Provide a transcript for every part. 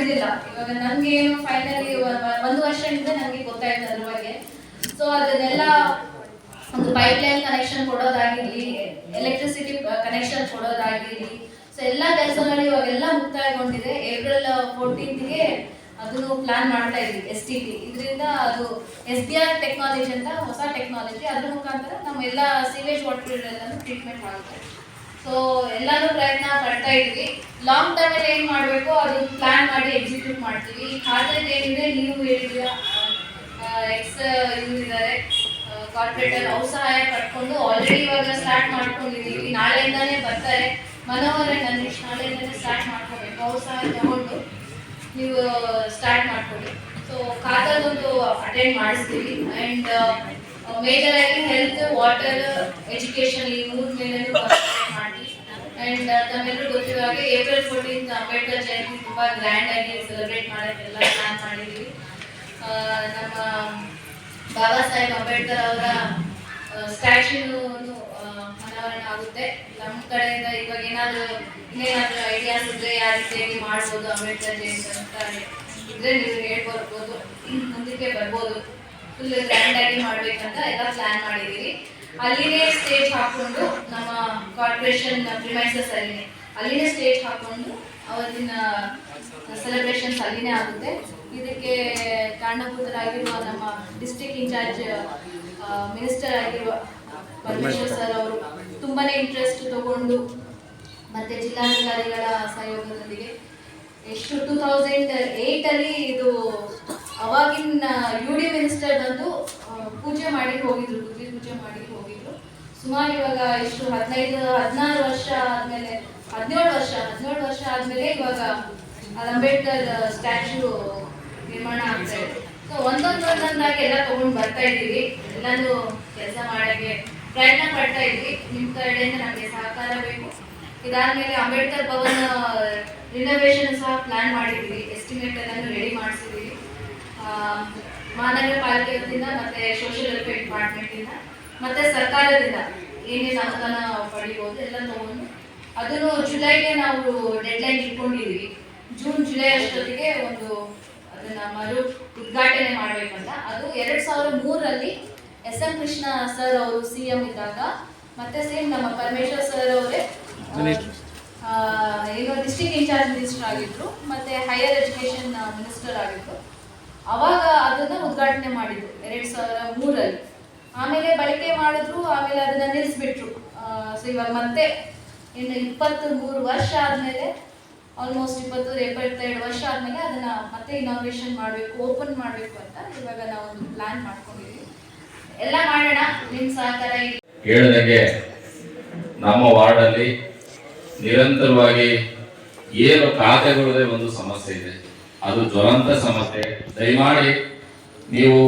ಮಾಡಿರ್ಲಿಲ್ಲ ಇವಾಗ ನನ್ಗೆ ಏನು ಫೈನಲಿ ಒಂದು ವರ್ಷದಿಂದ ನನಗೆ ಗೊತ್ತಾಯ್ತು ಅದ್ರ ಬಗ್ಗೆ. ಸೊ ಅದನ್ನೆಲ್ಲ ಒಂದು ಪೈಪ್ ಲೈನ್ ಕನೆಕ್ಷನ್ ಕೊಡೋದಾಗಿರ್ಲಿ ಎಲೆಕ್ಟ್ರಿಸಿಟಿ ಕನೆಕ್ಷನ್ ಕೊಡೋದಾಗಿರ್ಲಿ ಸೊ ಎಲ್ಲ ಕೆಲಸಗಳು ಇವಾಗೆಲ್ಲ ಮುಕ್ತಾಯಗೊಂಡಿದೆ. ಏಪ್ರಿಲ್ ಫೋರ್ಟೀನ್ತ್ಗೆ ಅದನ್ನು ಪ್ಲಾನ್ ಮಾಡ್ತಾ ಇದ್ವಿ ಎಸ್ ಟಿ ಪಿ ಇದರಿಂದ ಅದು ಎಸ್ ಬಿ ಆರ್ ಟೆಕ್ನಾಲಜಿ ಅಂತ ಹೊಸ ಟೆಕ್ನಾಲಜಿ ಅದ್ರ ಮುಖಾಂತರ ನಮ್ಮ ಎಲ್ಲ ಸೀವೇಜ್ ವಾಟರ್ ಟ್ರೀಟ್ಮೆಂಟ್ ಆಗುತ್ತೆ ಸೊ ಎಲ್ಲಾನು ಪ್ರಯತ್ನ ಪಡ್ತಾ ಇದ್ವಿ. ಲಾಂಗ್ ಟರ್ಮ್ ಅಲ್ಲಿ ಏನ್ ಮಾಡ್ಬೇಕು, ಅದು ಪ್ಲಾನ್ ಮಾಡಿ ಎಕ್ಸಿಕ್ಯೂಟ್ ಮಾಡ್ತೀವಿ. ಖಾತೆ ಏನಿದೆ ನೀವು ಹೇಳಿದ್ದೀರಾ ಎಕ್ಸ್ ಇದಾರೆ. ಕಾರ್ಪೊರೇಟರ್ ಅವ್ರ ಸಹಾಯ ಪಡ್ಕೊಂಡು ಆಲ್ರೆಡಿ ಇವಾಗ ಸ್ಟಾರ್ಟ್ ಮಾಡ್ಕೊಂಡಿದೀವಿ. ನಾಳೆಯಿಂದಾನೇ ಬರ್ತಾರೆ. ಮನೋಹರ ಗಣೇಶ್ ನಾಳೆಯಿಂದಾನೇ ಸ್ಟಾರ್ಟ್ ಮಾಡ್ಕೋಬೇಕು. ಸಹಾಯ ತಗೊಂಡು ನೀವು ಸ್ಟಾರ್ಟ್ ಮಾಡ್ಕೊಳ್ಳಿ ಸೊ ಖಾತಾದೊಂದು ಅಟೆಂಡ್ ಮಾಡಿಸ್ತೀವಿ. ಆ್ಯಂಡ್ ಮೇಜರ್ ಆಗಿ ಹೆಲ್ತ್ ವಾಟರ್ ಎಜುಕೇಶನ್ ಈ ಮೂರ್ ಮೇಲೆ ಮಾಡಿ ಆ್ಯಂಡ್ ತಮ್ಮೆಲ್ಲರೂ ಗೊತ್ತಿರೋ ಹಾಗೆ ಏಪ್ರಿಲ್ ಫೋರ್ಟೀನ್ತ್ ಅಂಬೇಡ್ಕರ್ ಜಯಂತಿ ತುಂಬಾ ಗ್ರ್ಯಾಂಡ್ ಆಗಿ ಸೆಲೆಬ್ರೇಟ್ ಮಾಡೋಕ್ಕೆಲ್ಲ ಪ್ಲಾನ್ ಮಾಡಿದ್ದೀವಿ ಆ, ನಮ್ಮ ಬಾಬಾ ಸಾಹೇಬ್ ಅಂಬೇಡ್ಕರ್ ಅವರ ಸ್ಟ್ಯಾಚ್ಯೂ ಅನಾವರಣ ಆಗುತ್ತೆ. ನಮ್ಮ ಕಡೆಯಿಂದ ಇವಾಗ ಏನಾದರೂ ಇನ್ನೇನಾದರೂ ಐಡಿಯಾಸ್ ಇದ್ರೆ ಯಾವ ರೀತಿಯಾಗಿ ಮಾಡ್ಬೋದು ಅಂಬೇಡ್ಕರ್ ಜಯಂತಿ ಅಂತ ಇದ್ರೆ ನೀವು ಹೇಳ್ಬರ್ಬೋದು ಮುಂದಕ್ಕೆ ಬರ್ಬೋದು. ಫುಲ್ ಗ್ರ್ಯಾಂಡ್ ಆಗಿ ಮಾಡ್ಬೇಕಂತ ಎಲ್ಲ ಪ್ಲಾನ್ ಮಾಡಿದೀವಿ ಅಲ್ಲಿನೇ ಸ್ಟೇಜ್ ಹಾಕೊಂಡು ನಮ್ಮ ಕಾರ್ಪೊರೇಷನ್ ಪ್ರಿಮೈಸಸ್ ಅಲ್ಲಿನೇ. ಅಲ್ಲಿನೇ ಸ್ಟೇಜ್ ಹಾಕೊಂಡು ಅವತ್ತಿನ ಸೆಲೆಬ್ರೇಷನ್ಸ್ ಅಲ್ಲಿನೇ ಆಗುತ್ತೆ. ಇದಕ್ಕೆ ಕಾರಣಭೂತರಾಗಿರುವ ನಮ್ಮ ಡಿಸ್ಟಿಕ್ ಇನ್ಚಾರ್ಜ್ ಮಿನಿಸ್ಟರ್ ಆಗಿರುವ ಪರಮೇಶ್ವರ್ ಸರ್ ಅವರು ತುಂಬಾನೇ ಇಂಟ್ರೆಸ್ಟ್ ತಗೊಂಡು ಮತ್ತೆ ಜಿಲ್ಲಾಧಿಕಾರಿಗಳ ಸಹಯೋಗದೊಂದಿಗೆ ಎಷ್ಟು ಟೂ ತೌಸಂಡ್ ಏಟ್ ಅಲ್ಲಿ ಇದು ಅವಾಗಿನ ಯು ಡಿ ಮಿನಿಸ್ಟರ್ ಬಂದು ಪೂಜೆ ಮಾಡಿ ಹೋಗಿದ್ರು ಪೂಜೆ ಮಾಡಿ ಹೋಗಿದ್ರು. ಸುಮಾರು ಇವಾಗ ಇಷ್ಟು ಹದಿನೈದು, ಹದಿನಾರು ವರ್ಷ ಆದ್ಮೇಲೆ, ಹದಿನೇಳು ವರ್ಷ ಹದಿನೇಳು ವರ್ಷ ಆದ್ಮೇಲೆ ಇವಾಗ ಅಂಬೇಡ್ಕರ್ ಸ್ಟ್ಯಾಚು ನಿರ್ಮಾಣ ಆಗ್ತಾ ಇದೆ. ಸೊ ಒಂದೊಂದು ಒಂದೊಂದಾಗಿ ಎಲ್ಲ ತಗೊಂಡು ಬರ್ತಾ ಇದ್ದೀವಿ. ಎಲ್ಲಾನು ಕೆಲಸ ಮಾಡಕ್ಕೆ ಪ್ರಯತ್ನ ಪಡ್ತಾ ಇದ್ವಿ ನಿಮ್ ಕಡೆಯಿಂದ ನಮಗೆ ಸಹಕಾರ ಬೇಕು. ಇದಾದ್ಮೇಲೆ ಅಂಬೇಡ್ಕರ್ ಭವನ್ ರಿನೋವೇಷನ್ ಸಹ ಪ್ಲಾನ್ ಮಾಡಿದ್ದೀವಿ. ಎಸ್ಟಿಮೇಟ್ ಎಲ್ಲಾನು ರೆಡಿ ಮಾಡಿಸಿದ್ದೀವಿ. ಮಹಾನಗರ ಪಾಲಿಕೆ ವತಿಯಿಂದ ಮತ್ತೆ ಸೋಷಿಯಲ್ ವೆಲ್ಫೇರ್ ಡಿಪಾರ್ಟ್ಮೆಂಟ್ ಇಂದ ಮತ್ತೆ ಸರ್ಕಾರದಿಂದ ಏನೇನು ಅನುದಾನ ಪಡಿಬೋದು ಎಲ್ಲ ತಗೊಂಡು ಅದನ್ನು ಜುಲೈಗೆ ನಾವು ಡೆಡ್ಲೈನ್ ಇಟ್ಕೊಂಡಿದ್ವಿ. ಜೂನ್ ಜುಲೈ ಅಷ್ಟೊತ್ತಿಗೆ ಒಂದು ಅದನ್ನ ಮರು ಉದ್ಘಾಟನೆ ಮಾಡ್ಬೇಕಂತ ಅದು ಎರಡ್ ಸಾವಿರದ ಮೂರರಲ್ಲಿ ಎಸ್ ಎಂ ಕೃಷ್ಣ ಸರ್ ಅವರು ಸಿ ಎಂ ಇದ್ದಾಗ ಮತ್ತೆ ಸೇಮ್ ನಮ್ಮ ಪರಮೇಶ್ವರ್ ಸರ್ ಅವರೇ ಏನು ಡಿಸ್ಟ್ರಿಕ್ಟ್ ಇನ್ಚಾರ್ಜ್ ಮಿನಿಸ್ಟರ್ ಆಗಿದ್ರು ಮತ್ತೆ ಹೈಯರ್ ಎಜುಕೇಶನ್ ಮಿನಿಸ್ಟರ್ ಆಗಿದ್ರು. ಅವಾಗ ಅದನ್ನ ಉದ್ಘಾಟನೆ ಮಾಡಿದ್ರು, ಎರಡ್ ಸಾವಿರ ಮೂರಲ್ಲಿ. ಆಮೇಲೆ ಬಳಕೆ ಮಾಡಿದ್ರು, ಆಮೇಲೆ ಅದನ್ನ ನಿಲ್ಲಿಸ್ಬಿಟ್ರು. ಸೊ ಇವಾಗ ಮತ್ತೆ ಇನ್ನು ಇಪ್ಪತ್ತ್ ಮೂರು ವರ್ಷ ಆದ್ಮೇಲೆ ಆಲ್ಮೋಸ್ಟ್ ಇಪ್ಪತ್ತು ಎಪ್ಪತ್ತೆರಡು ವರ್ಷ ಆದ್ಮೇಲೆ ಅದನ್ನ ಮತ್ತೆ ಇನಾಗ್ರೇಷನ್ ಮಾಡಬೇಕು ಓಪನ್ ಮಾಡಬೇಕು ಅಂತ ಇವಾಗ ನಾವೊಂದು ಪ್ಲಾನ್ ಮಾಡ್ಕೊಂಡಿದ್ವಿ. ಎಲ್ಲ ಮಾಡೋಣ, ನಿಮ್ ಸಹಕಾರ ಹೇಳ್ದಂಗೆ ನಮ್ಮ ವಾರ್ಡಲ್ಲಿ ನಿರಂತರವಾಗಿ ಏನು ಖಾತೆಗಳದೇ ಒಂದು ಸಮಸ್ಯೆ ಇದೆ. ಅದು ಜ್ವಲಂತ ಸಮಸ್ಯೆ. ದಯಮಾಡಿ ನೀವು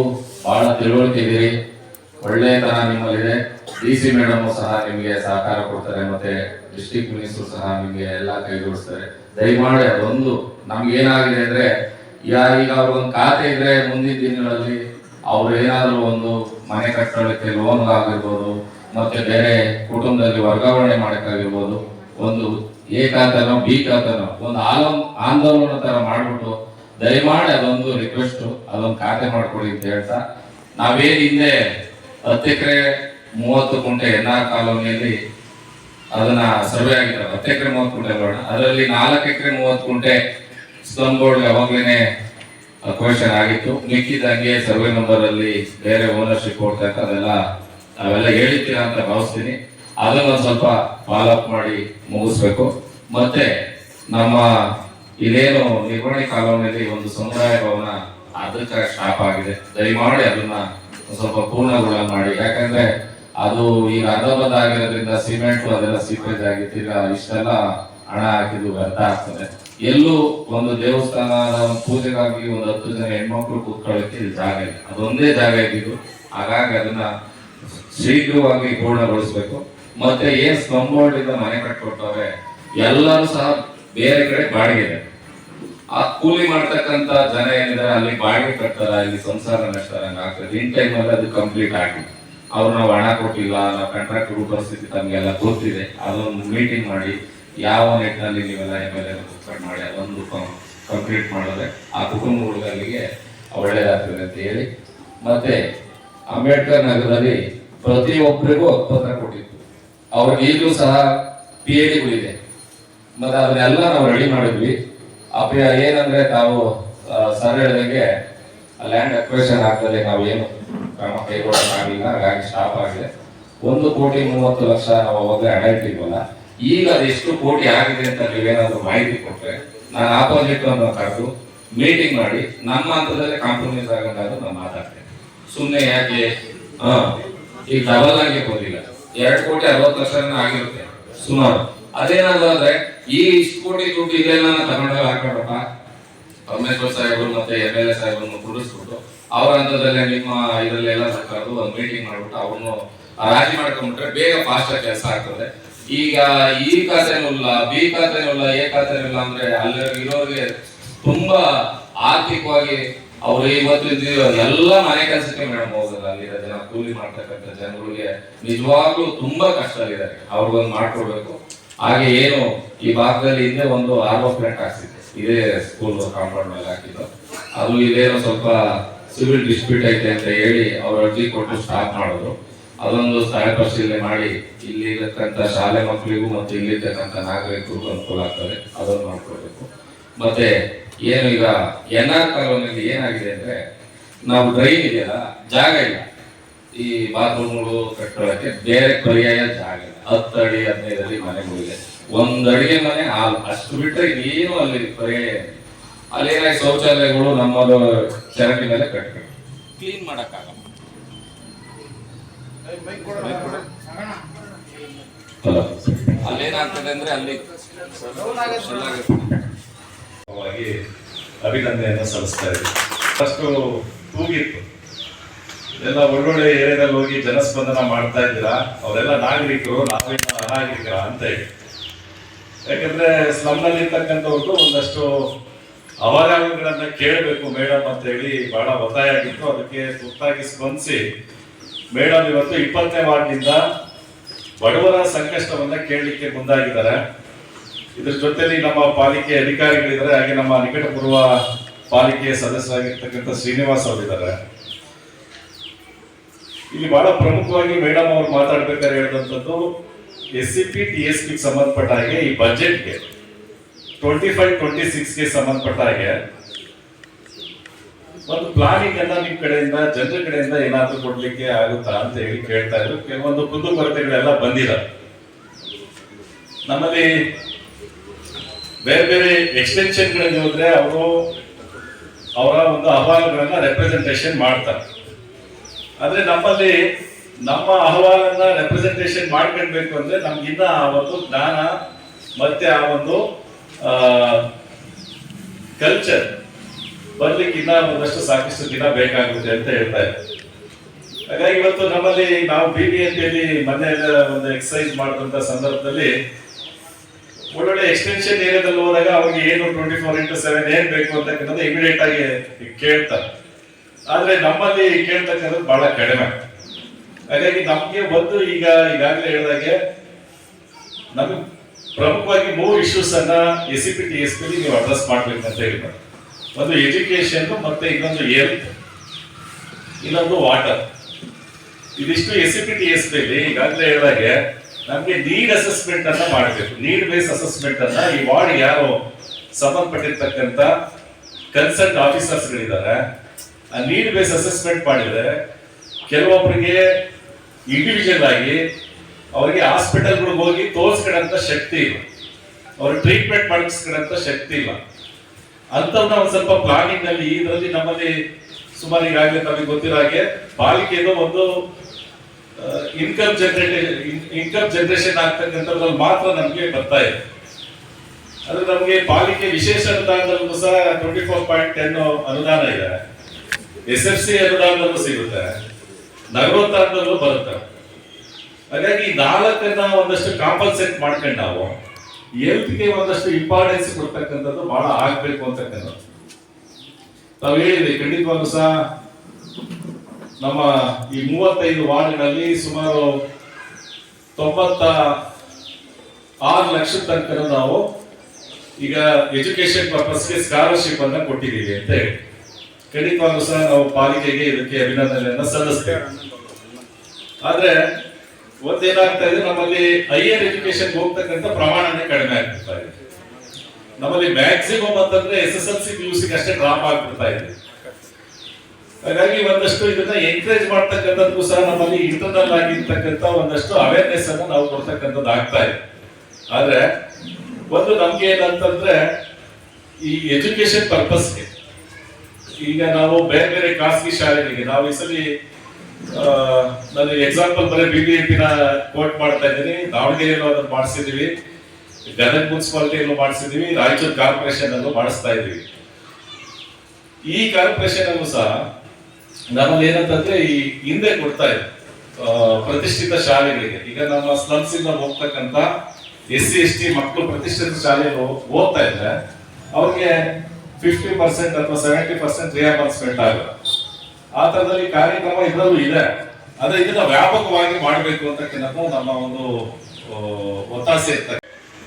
ಬಹಳ ತಿಳುವಳಿಕೆ ಒಳ್ಳೆಯತನ ನಿಮ್ಮಲ್ಲಿದೆ. ಡಿ ಸಿ ಮೇಡಮ್ ಸಹ ನಿಮಗೆ ಸಹಕಾರ ಕೊಡ್ತಾರೆ ಮತ್ತೆ ಡಿಸ್ಟಿಕ್ ಮಿನಿಸ್ಟರ್ ಸಹ ನಿಮಗೆ ಎಲ್ಲ ಕೈಗೂಡಿಸ್ತಾರೆ ದಯಮಾಡಿ ಅದೊಂದು ನಮ್ಗೆ ಏನಾಗಿದೆ ಅಂದ್ರೆ, ಯಾರೀಗ ಅವ್ರಿಗೊಂದು ಖಾತೆ ಇದ್ರೆ ಮುಂದಿನ ದಿನಗಳಲ್ಲಿ ಅವ್ರು ಏನಾದರೂ ಒಂದು ಮನೆ ಕಟ್ಟಡಕ್ಕೆ ಲೋನ್ ಆಗಿರ್ಬೋದು, ಮತ್ತೆ ಬೇರೆ ಕುಟುಂಬದಲ್ಲಿ ವರ್ಗಾವಣೆ ಮಾಡೋಕ್ಕಾಗಿರ್ಬೋದು, ಒಂದು ಎ ಖಾತನೋ ಒಂದು ಆಲೋ, ಆಂದೋಲನ ತರ ಮಾಡ್ಬಿಟ್ಟು ದಯಮಾಡಿ ಅದೊಂದು ರಿಕ್ವೆಸ್ಟ್ ಅದೊಂದು ಖಾತೆ ಮಾಡ್ಕೊಡಿ ಅಂತ ಹೇಳ್ತಾ, ನಾವೇನ್ ಹಿಂದೆ ಹತ್ತು ಎಕರೆ ಮೂವತ್ತು ಕುಂಟೆ ಎನ್ ಆರ್ ಕಾಲೋನಿಯಲ್ಲಿ ಅದನ್ನ ಸರ್ವೆ ಆಗಿದ್ದಾರೆ ಹತ್ತು ಎಕರೆ ಮೂವತ್ತು ಕುಂಟೆ ನೋಡೋಣ ಅದರಲ್ಲಿ ನಾಲ್ಕು ಎಕರೆ ಮೂವತ್ತು ಕುಂಟೆ ಸ್ಲಮ್ ಬೋರ್ಡ್ ಯಾವಾಗ್ಲೇನೆ ಕ್ವಶನ್ ಆಗಿತ್ತು. ಮಿಕ್ಕಿದ ಹಂಗೆ ಸರ್ವೆ ನಂಬರ್ ಅಲ್ಲಿ ಬೇರೆ ಓನರ್ಶಿಪ್ ಕೊಡ್ತಕ್ಕ ಅದೆಲ್ಲ ನಾವೆಲ್ಲ ಹೇಳಿರ್ತೀರ ಅಂತ ಭಾವಿಸ್ತೀನಿ. ಅದನ್ನ ಸ್ವಲ್ಪ ಫಾಲೋ ಅಪ್ ಮಾಡಿ ಮುಗಿಸ್ಬೇಕು. ಮತ್ತೆ ನಮ್ಮ ಇದೇನು ನಿರ್ವಹಣೆ ಕಾಲೋನಿಯಲ್ಲಿ ಒಂದು ಸಮುದಾಯ ಭವನ ಅದಕ್ಕೆ ಸ್ಟಾಪ್ ಆಗಿದೆ. ದಯಮಾಡಿ ಅದನ್ನ ಸ್ವಲ್ಪ ಪೂರ್ಣಗೊಳ ಮಾಡಿ. ಯಾಕಂದ್ರೆ ಅದು ಈಗ ಅರ್ಧಬದ್ಧ ಆಗಿರೋದ್ರಿಂದ ಸಿಮೆಂಟ್ ಅದೆಲ್ಲ ಸೀಪೇಜ್ ಆಗಿತ್ತು ಇಷ್ಟೆಲ್ಲ ಹಣ ಹಾಕಿದ್ದು ವ್ಯರ್ಥ ಆಗ್ತದೆ. ಎಲ್ಲೂ ಒಂದು ದೇವಸ್ಥಾನದ ಪೂಜೆಗಾಗಿ ಒಂದು ಹತ್ತು ಜನ ಹೆಣ್ಮಕ್ಳು ಕೂತ್ಕೊಳ್ಳಕ್ಕೆ ಇಲ್ಲಿ ಜಾಗ ಇದೆ ಅದೊಂದೇ ಜಾಗ ಇದ್ದಿದ್ದು. ಹಾಗಾಗಿ ಅದನ್ನ ಶೀಘ್ರವಾಗಿ ಪೂರ್ಣಗೊಳಿಸ್ಬೇಕು. ಮತ್ತೆ ಏನ್ ಸ್ಲಮ್ ಇಂದ ಮನೆ ಕಟ್ಕೊಡ್ತಾರೆ ಎಲ್ಲರೂ ಸಹ ಬೇರೆ ಕಡೆ ಬಾಡಿಗೆ ಇದೆ ಆ ಕೂಲಿ ಮಾಡ್ತಕ್ಕಂತ ಜನ ಏನಿದ್ದಾರೆ ಅಲ್ಲಿ ಬಾಡಿಗೆ ಕಟ್ತಾರ ಇಲ್ಲಿ ಸಂಸಾರ ನಡೆಸ್ತಾರೆ. ಆಗ್ತದೆ ಇನ್ ಟೈಮ್ ಅಲ್ಲಿ ಅದು ಕಂಪ್ಲೀಟ್ ಆಗಿ. ಅವ್ರು ನಾವು ಹಣ ಕೊಟ್ಟಿಲ್ಲ, ನಾವು ಕಾಂಟ್ರಾಕ್ಟ್ ಪರಿಸ್ಥಿತಿ ತಮಗೆಲ್ಲ ಗೊತ್ತಿದೆ. ಅದೊಂದು ಮೀಟಿಂಗ್ ಮಾಡಿ, ಯಾವ ನಿಟ್ಟಿನಲ್ಲಿ ನೀವೆಲ್ಲ ಎಂ ಎಲ್ ಎ ಮಾಡಿ, ಅದೊಂದು ಕಂಪ್ಲೀಟ್ ಮಾಡಿದ್ರೆ ಆ ಕುಟುಂಬಗಳಿಗೆ ಒಳ್ಳೇದಾಗ್ತದೆ ಅಂತ ಹೇಳಿ. ಮತ್ತೆ ಅಂಬೇಡ್ಕರ್ ನಗರದಲ್ಲಿ ಪ್ರತಿಯೊಬ್ಬರಿಗೂ ಪತ್ರ ಕೊಟ್ಟಿತ್ತು ಅವ್ರಿಗೆ ಈಗಲೂ ಸಹ ಪಿ ಎ ಡಿಗಳಿದೆ ಮತ್ತೆ ಅದನ್ನೆಲ್ಲ ನಾವು ರೆಡಿ ಮಾಡಿದ್ವಿ. ಅಪ್ಪ, ಏನಂದ್ರೆ ತಾವು ಸರ್ ಹೇಳಿದಂಗೆ ಲ್ಯಾಂಡ್ ಅಕ್ವೇಷನ್ ಆಗ್ತದೆ ನಾವು ಏನು ಕ್ರಮ ಕೈಗೊಳ್ಳಕ್ಕಾಗಲಿಲ್ಲ ಹಾಗಾಗಿ ಸ್ಟಾಪ್ ಆಗಿದೆ. ಒಂದು ಕೋಟಿ ಮೂವತ್ತು ಲಕ್ಷ ನಾವು ಅವಾಗ ಹಣ ಇಟ್ಟಿದ್ವಲ್ಲ, ಈಗ ಅದೆಷ್ಟು ಕೋಟಿ ಆಗಿದೆ ಅಂತ ನೀವೇನಾದ್ರೂ ಮಾಹಿತಿ ಕೊಟ್ಟರೆ ನಾನು ಆಪೋಸಿಟ್ ಅನ್ನು ಕರೆದು ಮೀಟಿಂಗ್ ಮಾಡಿ ನಮ್ಮ ಹಂತದಲ್ಲಿ ಕಾಂಪ್ರಮೈಸ್ ಆಗಂಗಾದ್ರೂ ನಾನು ಮಾತಾಡ್ತೇನೆ. ಸುಮ್ಮನೆ ಯಾಕೆ? ಈಗ ಡಬಲ್ ಆಗಿ ಬಂದಿಲ್ಲ. ಎರಡು ಕೋಟಿ ಅರವತ್ತು ಲಕ್ಷ ಆಗಿರುತ್ತೆ. ಸುಮಾರು. ಅದೇನಾದ್ರು ಅಂದ್ರೆ ಈ ಇಷ್ಟು ಕೋಟಿ ದುಡ್ಡು ಇದೆಲ್ಲ ಕರ್ನಾಟಕ ಹಾಕೊಂಡಪ್ಪ ಪರಮೇಶ್ವರ್ ಸಾಹೇಬರು ಮತ್ತೆ ಎಂ ಎಲ್ ಎ ಸಾಹೇಬರನ್ನು ಕೂಡಿಸ್ಬಿಟ್ಟು, ಅವ್ರ ಹಂತದಲ್ಲೇ ನಿಮ್ಮ ಇದರಲ್ಲೆಲ್ಲ ಕರೆದು ಒಂದು ಮೀಟಿಂಗ್ ಮಾಡ್ಬಿಟ್ಟು ಅವನು ರಾಜಿ ಮಾಡ್ಕೊಂಡ್ಬಿಟ್ರೆ ಬೇಗ ಫಾಸ್ಟ್ ಆಗಿ ಕೆಲಸ ಆಗ್ತದೆ. ಈಗ ಈ ಖಾತೆನೂ ಇಲ್ಲ, ಬಿ ಖಾತೆನೂ ಇಲ್ಲ, ಎ ಖಾತೆನೂ ಇಲ್ಲ ಅಂದ್ರೆ ಅಲ್ಲಿ ಇರೋರಿಗೆ ತುಂಬಾ ಆರ್ಥಿಕವಾಗಿ ಅವ್ರು ಇವತ್ತು ಎಲ್ಲ ಮನೆ ಕೆಲಸಕ್ಕೆ ಮೇಡಮ್ ಹೋಗಲ್ಲ ಅಲ್ಲಿರೋ ಜನ ಕೂಲಿ ಮಾಡ್ತಕ್ಕಂಥ ಜನಗಳಿಗೆ ನಿಜವಾಗ್ಲೂ ತುಂಬಾ ಕಷ್ಟ ಇದ್ದಾರೆ ಅವ್ರಿಗೊಂದು ಮಾಡ್ಕೊಡ್ಬೇಕು. ಹಾಗೆ ಏನು, ಈ ಭಾಗದಲ್ಲಿ ಹಿಂದೆ ಒಂದು ಆರ್ವ ಪ್ಲಾಂಟ್ ಹಾಕ್ಸಿದೆ ಇದೇ ಸ್ಕೂಲ್ ಕಾಂಪೌಂಡ್ ಮೇಲೆ ಹಾಕಿದ್ದು. ಅದು ಇದೇನೋ ಸ್ವಲ್ಪ ಸಿವಿಲ್ ಡಿಸ್ಪ್ಯೂಟ್ ಐತೆ ಅಂತ ಹೇಳಿ ಅವ್ರ ಅರ್ಜಿ ಕೊಟ್ಟು ಸ್ಟಾಪ್ ಮಾಡಿದ್ರು. ಅದೊಂದು ಸ್ಥಳ ಪರಿಶೀಲನೆ ಮಾಡಿ, ಇಲ್ಲಿ ಇರತಕ್ಕಂಥ ಶಾಲೆ ಮಕ್ಕಳಿಗೂ ಮತ್ತು ಇಲ್ಲಿರ್ತಕ್ಕಂಥ ನಾಗರಿಕರಿಗೂ ಅನುಕೂಲ ಆಗ್ತದೆ. ಅದನ್ನು ಮಾಡ್ಕೊಡ್ಬೇಕು ಮತ್ತೆ ಏನು ಈಗ ಎನ್ ಆರ್ ಕಾಲೋನಿಯಲ್ಲಿ ಏನಾಗಿದೆ ಅಂದ್ರೆ ನಾವು ಡ್ರೈನ್ ಇದೆಯಲ್ಲ ಜಾಗ ಇಲ್ಲ. ಈ ಬಾತ್ರೂಮ್ಗಳು ಕಟ್ಟೋಕ್ಕೆ ಬೇರೆ ಪರ್ಯಾಯ ಜಾಗ ಇಲ್ಲ. ಹತ್ತು ಅಡಿ ಹದಿನೈದು ಅಡಿ ಮನೆಗಳಿದೆ. ಒಂದ್ ಅಡಿಗೆ ಮನೆ ಹಾಲು ಅಷ್ಟು ಬಿಟ್ಟರೆ ಏನು ಅಲ್ಲಿ ಪರ್ಯಾಯ ಅಲ್ಲಿ ಅಲ್ಲೇನಾಗಿ ಶೌಚಾಲಯಗಳು ನಮ್ಮದು ಚರಂಡಿ ಮೇಲೆ ಕಟ್ಟಬೇಕು ಕ್ಲೀನ್ ಮಾಡೋಕ್ಕಾಗಲ್ಲ. ಅಲ್ಲ. ಅಲ್ಲೇನಾಗ್ತದೆ ಅಂದ್ರೆ ಅಲ್ಲಿ ಅಭಿನಂದನೆಯನ್ನು ಸಲ್ಲಿಸ್ತಾ ಇದ್ದೀವಿ ಫಸ್ಟು ತೂಗಿತ್ತು. ಎಲ್ಲ ಒಳ್ಳೊಳ್ಳೆ ಏರಿಯಾದಲ್ಲಿ ಹೋಗಿ ಜನಸ್ಪಂದನ ಮಾಡ್ತಾ ಇದ್ದೀರಾ? ಅವರೆಲ್ಲ ನಾಗರಿಕರು ನಾವೇನು ಅನಾಗರಿಕರ ಅಂತ ಹೇಳಿ. ಯಾಕಂದ್ರೆ ಸ್ಲಮ್ನಲ್ಲಿ ಇರ್ತಕ್ಕಂಥವ್ರದ್ದು ಒಂದಷ್ಟು ಅವಾಗಗಳನ್ನ ಕೇಳಬೇಕು, ಮೇಡಮ್ ಅಂತ ಹೇಳಿ ಬಹಳ ಒತ್ತಾಯ ಆಗಿತ್ತು. ಅದಕ್ಕೆ ತುರ್ತಾಗಿ ಸ್ಪಂದಿಸಿ, ಮೇಡಮ್ ಇವತ್ತು ಇಪ್ಪತ್ತನೇ ವಾರ್ಡ್ನಿಂದ ಬಡವರ ಸಂಕಷ್ಟವನ್ನ ಕೇಳಲಿಕ್ಕೆ ಮುಂದಾಗಿದ್ದಾರೆ. ಇದ್ರ ಜೊತೆಲಿ ನಮ್ಮ ಪಾಲಿಕೆ ಅಧಿಕಾರಿಗಳಿದ್ದಾರೆ, ಹಾಗೆ ನಮ್ಮ ನಿಕಟಪೂರ್ವ ಪಾಲಿಕೆಯ ಸದಸ್ಯರಾಗಿರ್ತಕ್ಕಂಥ ಶ್ರೀನಿವಾಸ್ ಅವರಿದ್ದಾರೆ. ಇಲ್ಲಿ ಬಹಳ ಪ್ರಮುಖವಾಗಿ ಮೇಡಮ್ ಅವರು ಮಾತಾಡ್ಬೇಕಾದ್ರೆ ಹೇಳಿದಂಥದ್ದು S C P T S ಪಿಗೆ ಸಂಬಂಧಪಟ್ಟ ಹಾಗೆ ಈ ಬಜೆಟ್ಗೆ ಟ್ವೆಂಟಿ ಫೈವ್ ಟ್ವೆಂಟಿ ಸಿಕ್ಸ್ಗೆ ಸಂಬಂಧಪಟ್ಟ ಹಾಗೆ, ಒಂದು ಪ್ಲಾನಿಂಗ್ ಅನ್ನ ನಿಮ್ ಕಡೆಯಿಂದ, ಜನರ ಕಡೆಯಿಂದ ಏನಾದ್ರೂ ಕೊಡ್ಲಿಕ್ಕೆ ಆಗುತ್ತಾ ಅಂತ ಹೇಳಿ ಕೇಳ್ತಾ ಇದ್ರು. ಕೆಲವೊಂದು ಕುಂದುಕೊರತೆಗಳೆಲ್ಲ ಬಂದಿದೆ. ನಮ್ಮಲ್ಲಿ ಬೇರೆ ಬೇರೆ ಎಕ್ಸ್ಟೆನ್ಷನ್ಗಳಲ್ಲಿ ಹೋದ್ರೆ ಅವರು ಅವರ ಒಂದು ಅಹವಾಲುಗಳನ್ನ ರೆಪ್ರೆಸೆಂಟೇಷನ್ ಮಾಡ್ತಾರೆ. ಆದ್ರೆ ನಮ್ಮಲ್ಲಿ ನಮ್ಮ ಅಹವಾಲನ್ನ ರೆಪ್ರೆಸೆಂಟೇಷನ್ ಮಾಡ್ಕೊಳ್ಬೇಕು ಅಂದ್ರೆ ನಮ್ಗಿನ್ನ ಆ ಒಂದು ಜ್ಞಾನ ಮತ್ತೆ ಆ ಒಂದು ಕಲ್ಚರ್ ಬರ್ಲಿಕ್ಕೆ ಇನ್ನ ಒಂದಷ್ಟು ಸಾಕಷ್ಟು ದಿನ ಬೇಕಾಗುತ್ತೆ ಅಂತ ಹೇಳ್ತಾ ಇದ್ದಾರೆ. ಹಾಗಾಗಿ ಇವತ್ತು ನಮ್ಮಲ್ಲಿ ನಾವು ಬಿ ಬಿ ಅಂತೇಳಿ ಮೊನ್ನೆ ಮನೆಯಲ್ಲ ಒಂದು ಎಕ್ಸಸೈಸ್ ಮಾಡಿದಂತ ಸಂದರ್ಭದಲ್ಲಿ ಒಳ್ಳೊಳ್ಳೆ ಎಕ್ಸ್ಟೆನ್ಷನ್ ಏರಿಯಾದಲ್ಲಿ ಹೋದಾಗ ಅವ್ರಿಗೆ ಏನು ಟ್ವೆಂಟಿ ಫೋರ್ ಇಂಟು ಸೆವೆನ್ ಏನ್ ಬೇಕು ಅಂತಕ್ಕಂಥದ್ದು ಇಮಿಡಿಯೇಟ್ ಆಗಿ ಕೇಳ್ತಾರೆ. ಆದ್ರೆ ನಮ್ಮಲ್ಲಿ ಕೇಳ್ತಕ್ಕಂಥದ್ದು ಬಹಳ ಕಡಿಮೆ. ಹಾಗಾಗಿ ನಮ್ಗೆ ಒಂದು ಈಗ ಈಗಾಗಲೇ ಹೇಳಿದಾಗೆ ನಮ್ಗೆ ಪ್ರಮುಖವಾಗಿ ಮೂರು ಇಶ್ಯೂಸ್ ಅನ್ನ S P T S P ನೀವು ಅಡ್ರೆಸ್ ಮಾಡ್ಬೇಕು ಅಂತ ಹೇಳ್ತಾರೆ ಒಂದು ಎಜುಕೇಶನ್ ಮತ್ತೆ ಇನ್ನೊಂದು ಏರ್ ಇನ್ನೊಂದು ವಾಟರ್ ಇದಿಷ್ಟು S P T S P ಈಗಾಗಲೇ ಹೇಳಿದಾಗೆ ನಮ್ಗೆ ನೀಡ್ ಅಸೆಸ್ಮೆಂಟ್ ಅನ್ನ ಮಾಡಬೇಕು. ನೀಡ್ ಬೇಸ್ ಅಸೆಸ್ಮೆಂಟ್ ಅನ್ನ ಈ ವಾರ್ಡ್ ಯಾರು ಸಂಬಂಧಪಟ್ಟಿರ್ತಕ್ಕಂಥ ಕನ್ಸಲ್ಟ್ ಆಫೀಸರ್ಸ್ ಗಳಿದ್ದಾರೆ ಆ ನೀಡ್ ಬೇಸ್ ಅಸೆಸ್ಮೆಂಟ್ ಮಾಡಿದ್ರೆ ಕೆಲವೊಬ್ಬರಿಗೆ ಇಂಡಿವಿಜುವಲ್ ಆಗಿ ಅವರಿಗೆ ಹಾಸ್ಪಿಟಲ್ಗಳಿಗೆ ಹೋಗಿ ತೋರಿಸ್ಕೊಳ್ಳೋಂಥ ಶಕ್ತಿ ಇಲ್ಲ. ಅವ್ರಿಗೆ ಟ್ರೀಟ್ಮೆಂಟ್ ಮಾಡಿಸ್ಕೊಳ್ಳೋಂಥ ಶಕ್ತಿ ಇಲ್ಲ. ಅಂತವ್ನ ಒಂದು ಸ್ವಲ್ಪ ಪ್ಲಾನಿಂಗ್ನಲ್ಲಿ ಇದರಲ್ಲಿ ನಮ್ಮಲ್ಲಿ ಸುಮಾರು ಈಗಾಗಲೇ ನಮಗೆ ಗೊತ್ತಿರೋ ಹಾಗೆ ಪಾಲಿಕೆದು ಒಂದು ಇನ್ಕಮ್ ಜನರೇಟ್ ಇನ್ಕಮ್ ಜನರೇಷನ್ ಆಗ್ತಕ್ಕಂಥದ್ರಲ್ಲಿ ಮಾತ್ರ ನಮಗೆ ಬರ್ತಾ ಇದೆ. ಅದು ನಮಗೆ ಪಾಲಿಕೆ ವಿಶೇಷ ಅನುದಾನದಲ್ಲೂ ಸಹ ಟ್ವೆಂಟಿ ಫೋರ್ ಪಾಯಿಂಟ್ ಟೆನ್ ಅನುದಾನ ಇದೆ. ಎಸ್ ಎಫ್ ಸಿ ಅನುದಾನದಲ್ಲೂ ಸಿಗುತ್ತೆ. ನಗರೋತ್ಥಾನದಲ್ಲೂ ಬರುತ್ತೆ. ಹಾಗಾಗಿ ನಾಲ್ಕನ್ನ ಒಂದಷ್ಟು ಕಾಂಪನ್ಸೇಟ್ ಮಾಡ್ಕೊಂಡು ನಾವು ಹೆಲ್ತ್ಗೆ ಒಂದಷ್ಟು ಇಂಪಾರ್ಟೆನ್ಸ್ ಕೊಡ್ತಕ್ಕಂಥದ್ದು ಬಹಳ ಆಗ್ಬೇಕು ಅಂತಕ್ಕಂಥದ್ದು. ನಾವು ಹೇಳಿದ್ರಿ, ಖಂಡಿತವಾಗ್ಲೂ ಸಹ ನಮ್ಮ ಈ ಮೂವತ್ತೈದು ವಾರ್ಡ್ಗಳಲ್ಲಿ ಸುಮಾರು ತೊಂಬತ್ತ ಆರು ಲಕ್ಷ ತನಕ ನಾವು ಈಗ ಎಜುಕೇಶನ್ ಪರ್ಪಸ್ಗೆ ಸ್ಕಾಲರ್ಶಿಪ್ ಅನ್ನ ಕೊಟ್ಟಿದ್ದೀವಿ ಅಂತ ಹೇಳಿ. ಖಂಡಿತವಾಗ್ಲೂ ಸಹ ನಾವು ಪಾಲಿಕೆಗೆ ಇದಕ್ಕೆ ಅಭಿನಂದನೆಯನ್ನ ಸಲ್ಲಿಸ್ತೇವೆ. ಆದ್ರೆ ಒಂದೇನಾಗ್ತಾ ಇದೆ, ನಮ್ಮಲ್ಲಿ ಹೈಯರ್ ಎಜುಕೇಶನ್ ಹೋಗ್ತಕ್ಕಂಥ ಪ್ರಮಾಣನೇ ಕಡಿಮೆ ಆಗ್ಬಿಡ್ತಾ ಇದೆ. ನಮ್ಮಲ್ಲಿ ಮ್ಯಾಕ್ಸಿಮಮ್ ಅಂತಂದ್ರೆ S S L C P U ಸಿಗೆ ಡ್ರಾಪ್ ಆಗ್ಬಿಡ್ತಾ ಇದೆ. ಹಾಗಾಗಿ ಒಂದಷ್ಟು ಇದನ್ನ ಎನ್ಕರೇಜ್ ಮಾಡ್ತಕ್ಕಂಥದ್ದು ಸಹ ನಮ್ಮಲ್ಲಿ ಇಂಟರ್ನಲ್ ಆಗಿರ್ತಕ್ಕಂಥ ಒಂದಷ್ಟು ಅವೇರ್ನೆಸ್ ಅನ್ನು ನಾವು ಕೊಡ್ತಕ್ಕಂಥದ್ದು ಆಗ್ತಾ ಇದೆ. ಆದ್ರೆ, ಒಂದು ನಮ್ಗೆ ಏನಂತಂದ್ರೆ, ಈ ಎಜುಕೇಶನ್ ಪರ್ಪಸ್ಗೆ ಈಗ ನಾವು ಬೇರೆ ಬೇರೆ ಖಾಸಗಿ ಶಾಲೆಗಳಿಗೆ, ನಾವು ಈ ಸಲ ನಾನು ಎಕ್ಸಾಂಪಲ್ ಬರೀ ಬಿ ಬಿ ನ ಕೋಟ್ ಮಾಡ್ತಾ ಇದ್ದೀನಿ. ದಾವಣಗೆರೆಯಲ್ಲೂ ಅದನ್ನು ಮಾಡಿಸಿದೀವಿ ಗದಗ ಮುನ್ಸಿಪಾಲಿಟಿಯಲ್ಲೂ ಮಾಡಿಸಿದೀವಿ ರಾಯಚೂರು ಕಾರ್ಪೊರೇಷನ್ ಅಲ್ಲೂ ಮಾಡಿಸ್ತಾ ಇದ್ದೀವಿ. ಈ ಕಾರ್ಪೊರೇಷನ್ ಅಲ್ಲೂ ಸಹ ನಮ್ಮಲ್ಲಿ ಏನಂತಂದ್ರೆ ಈ ಹಿಂದೆ ಕೊಡ್ತಾ ಇದೆ ಪ್ರತಿಷ್ಠಿತ ಶಾಲೆಗಳಿಗೆ. ಈಗ ನಮ್ಮ ಸ್ಲಮ್ಸ್ ಇಂದ ಹೋಗ್ತಕ್ಕಂತ ಎಸ್ ಸಿ ಎಸ್ ಟಿ ಮಕ್ಕಳು ಪ್ರತಿಷ್ಠಿತ ಶಾಲೆಗೆ ಓದ್ತಾ ಇದ್ರೆ ಅವ್ರಿಗೆ ಫಿಫ್ಟಿ ಪರ್ಸೆಂಟ್ ಅಥವಾ ಸೆವೆಂಟಿ ಪರ್ಸೆಂಟ್ ರಿಯಾಂಬರ್ಸ್ಮೆಂಟ್ ಆಗುತ್ತೆ. ಆ ತರದಲ್ಲಿ ಕಾರ್ಯಕ್ರಮ ಇದರಲ್ಲೂ ಇದೆ. ಆದ್ರೆ ಇದನ್ನ ವ್ಯಾಪಕವಾಗಿ ಮಾಡಬೇಕು ಅಂತಕ್ಕಂಥದ್ದು ನಮ್ಮ ಒಂದು ಒತ್ತಾಸೆ ಇರ್ತದೆ.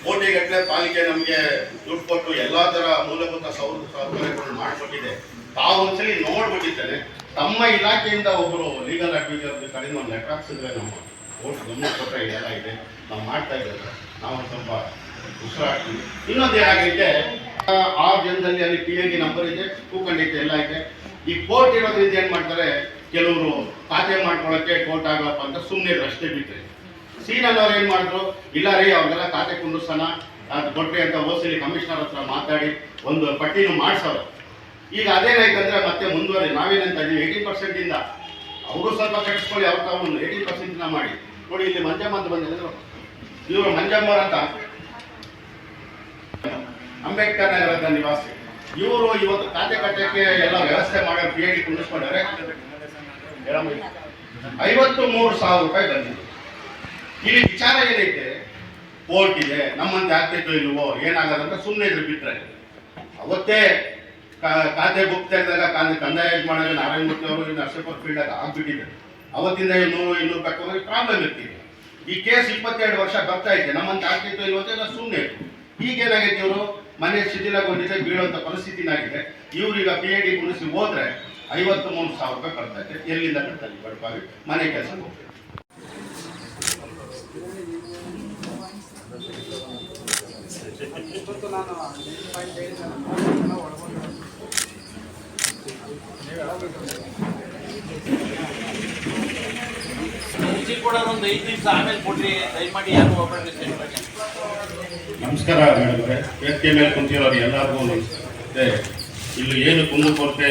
ಕೋಟಿಗಟ್ಟಲೆ ಪಾಲಿಕೆ ನಮಗೆ ದುಡ್ಡು ಕೊಟ್ಟು ಎಲ್ಲಾ ತರ ಮೂಲಭೂತ ಸೌಲಭ್ಯಗಳು ಮಾಡಿಕೊಟ್ಟಿದೆ. ತಾವು ಒಂದ್ಸಲಿ ನೋಡ್ಬಿಟ್ಟಿದ್ದೇನೆ. ತಮ್ಮ ಇಲಾಖೆಯಿಂದ ಒಬ್ಬರು ಲೀಗಲ್ ಅಡ್ವೈಸರ್ ಕಡೆಯಿಂದ ಒಂದು ಲೆಟರ್ ಹಾಕ್ಸಿದ್ರೆ ನಮ್ಮ ಓಟ್ ಗಮನ ಕೊಟ್ಟರೆ ಇದೆಲ್ಲ ಇದೆ ನಾವು ಮಾಡ್ತಾ ಇದ್ದೇವೆ. ನಾವು ಸ್ವಲ್ಪ ಉಸಿರಾಡ್ತೀವಿ. ಇನ್ನೊಂದು ಏನಾಗೈತೆ? ಆ, ಜನದಲ್ಲಿ ಅಲ್ಲಿ ಪಿ ಎ ಡಿ ನಂಬರ್ ಇದೆ ಕೂಕಂಡೈತೆ ಎಲ್ಲ ಐತೆ ಈ ಕೋರ್ಟ್ ಇರೋದ್ರಿಂದ ಏನು ಮಾಡ್ತಾರೆ? ಕೆಲವರು ಖಾತೆ ಮಾಡ್ಕೊಳ್ಳೋಕ್ಕೆ ಕೋರ್ಟ್ ಆಗಲಪ್ಪ ಅಂತ ಸುಮ್ಮನೆ ರಸ್ತೆ ಬಿಟ್ಟರೆ ಸೀನಲ್ಲವ್ರು ಏನು ಮಾಡಿದ್ರು? ಇಲ್ಲ ರೀ ಅವ್ರಿಗೆಲ್ಲ ಖಾತೆ ಕುಂದಿಸ್ತಾನ ಅದು ಕೊಟ್ಟರೆ ಅಂತ ಓಸಿಲಿ ಕಮಿಷನರ್ ಹತ್ರ ಮಾತಾಡಿ ಒಂದು ಪಟ್ಟಿನೂ ಮಾಡ್ಸೋರು ಈಗ ಅದೇನಾಯ್ತು ಅಂದ್ರೆ ಮತ್ತೆ ಮುಂದುವರಿ ನಾವೇನಂತ ಏಯ್ಟಿ ಪರ್ಸೆಂಟ್ ಇಂದ ಅವರು ಸ್ವಲ್ಪ ಕಟ್ಟಿಸ್ಕೊಳ್ಳಿ, ಅವ್ರು ತಾವು ಒಂದು ಏಯ್ಟಿ ಪರ್ಸೆಂಟ್ ಮಾಡಿ. ನೋಡಿ, ಇಲ್ಲಿ ಮಂಜಮ್ಮ ಅಂತ ಬಂದಿದ್ರು ಇವರು ಮಂಜಮ್ಮರ್ ಅಂತ. ಅಂಬೇಡ್ಕರ್ ನಗರದ ನಿವಾಸಿ. ಇವರು ಇವತ್ತು ಖಾತೆ ಕಟ್ಟಕ್ಕೆ ಎಲ್ಲ ವ್ಯವಸ್ಥೆ ಮಾಡೋ ಪಿ ಡಿ ಕುಂದಿಸ್ಕೊಂಡಾರೆ ಐವತ್ತು ಮೂರು ಸಾವಿರ ರೂಪಾಯಿ ಬಂದಿದೆ. ಇಲ್ಲಿ ವಿಚಾರ ಏನೈತೆ? ಕೋರ್ಟ್ ಇದೆ, ನಮ್ಮಂತೆ ಆಗ್ತಿತ್ತು ಇಲ್ವೋ, ಏನಾಗದಂತ ಸುಮ್ಮನೆ ಇದ್ರು ಬಿಟ್ರೆ. ಅವತ್ತೇ ಖಾತೆ ಬುಕ್ ಇದ್ದಾಗ ಕಾಂದ ಕಂದಾಯ ನಾರಾಯಣ ಮೂರ್ತಿ ಅವರು ನರಸೀಪುರ ಫೀಲ್ಡ್ ಆಗ್ಬಿಟ್ಟಿದೆ ಅವತ್ತಿಂದ ಇನ್ನೂರು ಇನ್ನೂರು ಬೇಕಾದ್ರೆ ಪ್ರಾಬ್ಲಮ್ ಇರ್ತೀವಿ ಈ ಕೇಸ್ ಇಪ್ಪತ್ತೆರಡು ವರ್ಷ ಬರ್ತಾ ಇದೆ. ನಮ್ಮಂತ ಆಗ್ತಿತ್ತು ಇಲ್ವೋ ಅಂತ ನಾವು ಸುಮ್ಮನೆ ಈಗ ಏನಾಗೈತಿ ಇವರು? ಮನೆ ಶಿಥಿಲಗೊಂಡಿದೆ ಬೀಳುವಂಥ ಪರಿಸ್ಥಿತಿನಾಗಿದೆ. ಇವ್ರು ಈಗ ಪಿ ಎ ಡಿ ಮುಗಿಸಿ ಹೋದ್ರೆ ಐವತ್ತು ಮೂರು ಸಾವಿರ ರೂಪಾಯಿ ಬರ್ತಾ ಇದೆ. ಎಲ್ಲಿಂದ ಬರ್ತಾರೆ ಬಡಪಾಗಿ ಮನೆ ಕೆಲಸ ಹೋಗ್ತಾರೆ ಮುಗಿಸಿ ಕೊಡೋರು ಒಂದು ಐದು ನಿಮಿಷ ಆಮೇಲೆ ಕೊಡ್ರಿ, ದಯಮಾಡಿ ಯಾರು ಹೋಗ್ಬೇಡ್ರಿ ನಮಸ್ಕಾರ ಮೇಡಮ್ ವೇದಿಕೆ ಮೇಲೆ ಕುಂತಿರೋರು ಎಲ್ಲರಿಗೂ ಇಲ್ಲಿ ಏನು ಕುಂದುಕೊರತೆ